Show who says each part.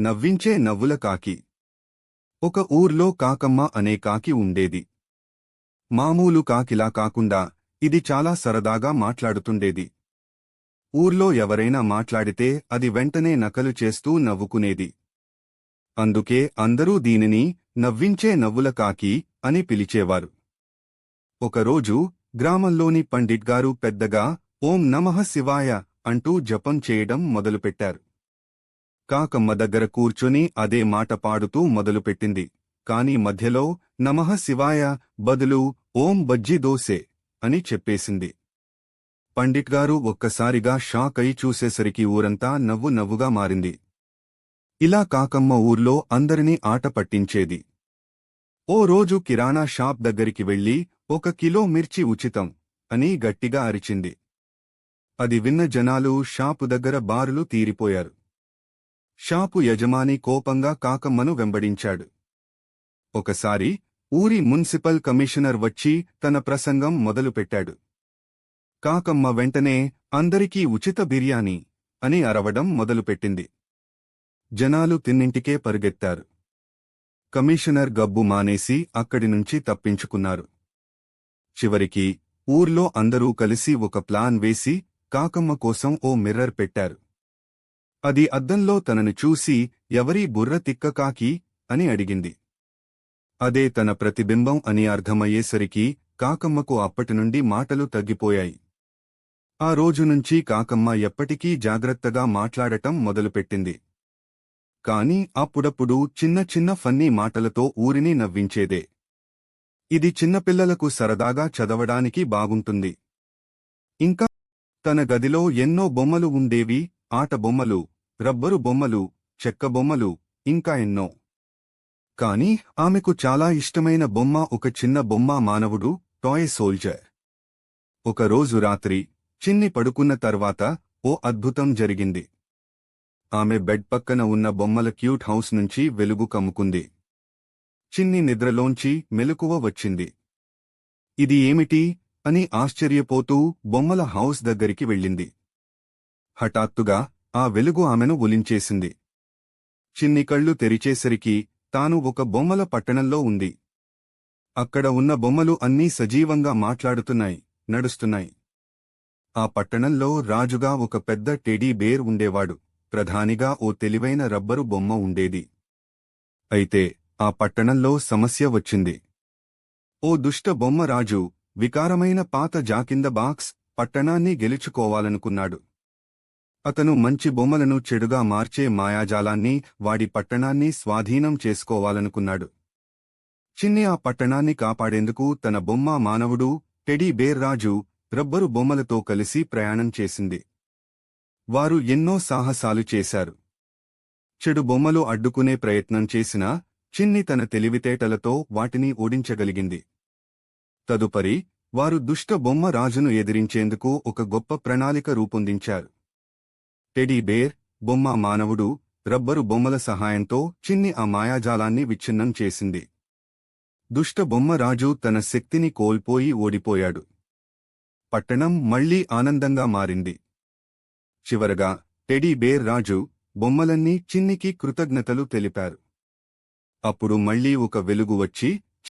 Speaker 1: నవ్వించే నవ్వుల కాకి. ఒక ఊర్లో కాకమ్మ అనే కాకి ఉండేది. మామూలు కాకిలా కాకుండా ఇది చాలా సరదాగా మాట్లాడుతుండేది. ఊర్లో ఎవరైనా మాట్లాడితే అది వెంటనే నకలు చేస్తూ నవ్వుకునేది. అందుకే అందరూ దీనిని నవ్వించే నవ్వుల కాకి అని పిలిచేవారు. ఒకరోజు గ్రామంలోని పండిట్ గారు పెద్దగా ఓం నమః శివాయ అంటూ జపం చేయడం మొదలుపెట్టారు. కాకమ్మ దగ్గర కూర్చొని అదే మాట పాడుతూ మొదలుపెట్టింది. కాని మధ్యలో నమః శివాయ బదులు ఓం బజ్జీ దోసే అని చెప్పేసింది. పండిట్ గారు ఒక్కసారిగా షాక్ అయి చూసేసరికి ఊరంతా నవ్వు నవ్వుగా మారింది. ఇలా కాకమ్మ ఊర్లో అందరినీ ఆట పట్టించేది. ఓ రోజు కిరాణా షాప్ దగ్గరికి వెళ్ళి ఒక కిలో మిర్చి ఉచితం అని గట్టిగా అరిచింది. అది విన్న జనాలు షాపు దగ్గర బారులు తీరిపోయారు. షాపు యజమాని కోపంగా కాకమ్మను వెంబడించాడు. ఒకసారి ఊరి మున్సిపల్ కమిషనర్ వచ్చి తన ప్రసంగం మొదలుపెట్టాడు. కాకమ్మ వెంటనే అందరికీ ఉచిత బిర్యానీ అని అరవడం మొదలుపెట్టింది. జనాలు తిన్నింటికే పరుగెత్తారు. కమిషనర్ గబ్బు మానేసి అక్కడి నుంచి తప్పించుకున్నారు. చివరికి ఊర్లో అందరూ కలిసి ఒక ప్లాన్ వేసి కాకమ్మ కోసం ఓ మిర్రర్ పెట్టారు. అది అద్దంలో తనను చూసి ఎవరీ బుర్ర తిక్కకాకి అని అడిగింది. అదే తన ప్రతిబింబం అని అర్థమయ్యేసరికి కాకమ్మకు అప్పటినుండి మాటలు తగ్గిపోయాయి. ఆ రోజు నుంచి కాకమ్మ ఎప్పటికీ జాగ్రత్తగా మాట్లాడటం మొదలుపెట్టింది. కాని అప్పుడప్పుడు చిన్న చిన్న ఫన్నీ మాటలతో ఊరిని నవ్వించేదే. ఇది చిన్నపిల్లలకు సరదాగా చదవడానికి బాగుంటుంది. ఇంకా తన గదిలో ఎన్నో బొమ్మలు ఉండేవి ఆట బొమ్మలు రబ్బరు బొమ్మలు చెక్క బొమ్మలు ఇంకా ఎన్నో. కాని ఆమెకు చాలా ఇష్టమైన బొమ్మ ఒక చిన్న బొమ్మ మానవుడు టాయ్ సోల్జర్. ఒకరోజు రాత్రి చిన్ని పడుకున్న తర్వాత ఓ అద్భుతం జరిగింది. ఆమె బెడ్ పక్కన ఉన్న బొమ్మల క్యూట్ హౌస్ నుంచి వెలుగు కమ్ముకుంది. చిన్ని నిద్రలోంచి మెలకువ వచ్చింది. ఇది ఏమిటి? అని ఆశ్చర్యపోతూ బొమ్మల హౌస్ దగ్గరికి వెళ్ళింది. హఠాత్తుగా ఆ వెలుగు ఆమెను ఒలించేసింది. చిన్ని కళ్ళు తెరిచేసరికి తాను ఒక బొమ్మల పట్టణంలో ఉంది. అక్కడ ఉన్న బొమ్మలు అన్నీ సజీవంగా మాట్లాడుతున్నాయి నడుస్తున్నాయి. ఆ పట్టణంలో రాజుగా ఒక పెద్ద టెడీ బేర్ ఉండేవాడు ప్రధానిగా ఓ తెలివైన రబ్బరు బొమ్మ ఉండేది. అయితే ఆ పట్టణంలో సమస్య వచ్చింది. ఓ దుష్ట బొమ్మ రాజు వికారమైన పాత జాకింద బాక్స్ పట్టణాన్ని గెలుచుకోవాలనుకున్నాడు. అతను మంచి బొమ్మలను చెడుగా మార్చే మాయాజాలాన్ని వాడి పట్టణాన్ని స్వాధీనం చేసుకోవాలనుకున్నాడు. చిన్ని ఆ పట్టణాన్ని కాపాడేందుకు తన బొమ్మ మానవుడు టెడీ బేర్ రాజు రబ్బరు బొమ్మలతో కలిసి ప్రయాణం చేసింది. వారు ఎన్నో సాహసాలు చేశారు. చెడు బొమ్మలు అడ్డుకునే ప్రయత్నం చేసినా చిన్ని తన తెలివితేటలతో వాటిని ఓడించగలిగింది. తదుపరి వారు దుష్ట బొమ్మ రాజును ఎదిరించేందుకు ఒక గొప్ప ప్రణాళిక రూపొందించారు. టెడీ బేర్ బొమ్మ మానవుడు రబ్బరు బొమ్మల సహాయంతో చిన్ని ఆ మాయాజాలాన్ని విచ్ఛిన్నం చేసింది. దుష్ట బొమ్మ రాజు తన శక్తిని కోల్పోయి ఓడిపోయాడు. పట్టణం మళ్ళీ ఆనందంగా మారింది. చివరగా టెడీ బేర్ రాజు బొమ్మలన్నీ చిన్నికి కృతజ్ఞతలు తెలిపారు. అప్పుడు మళ్ళీ ఒక వెలుగు వచ్చి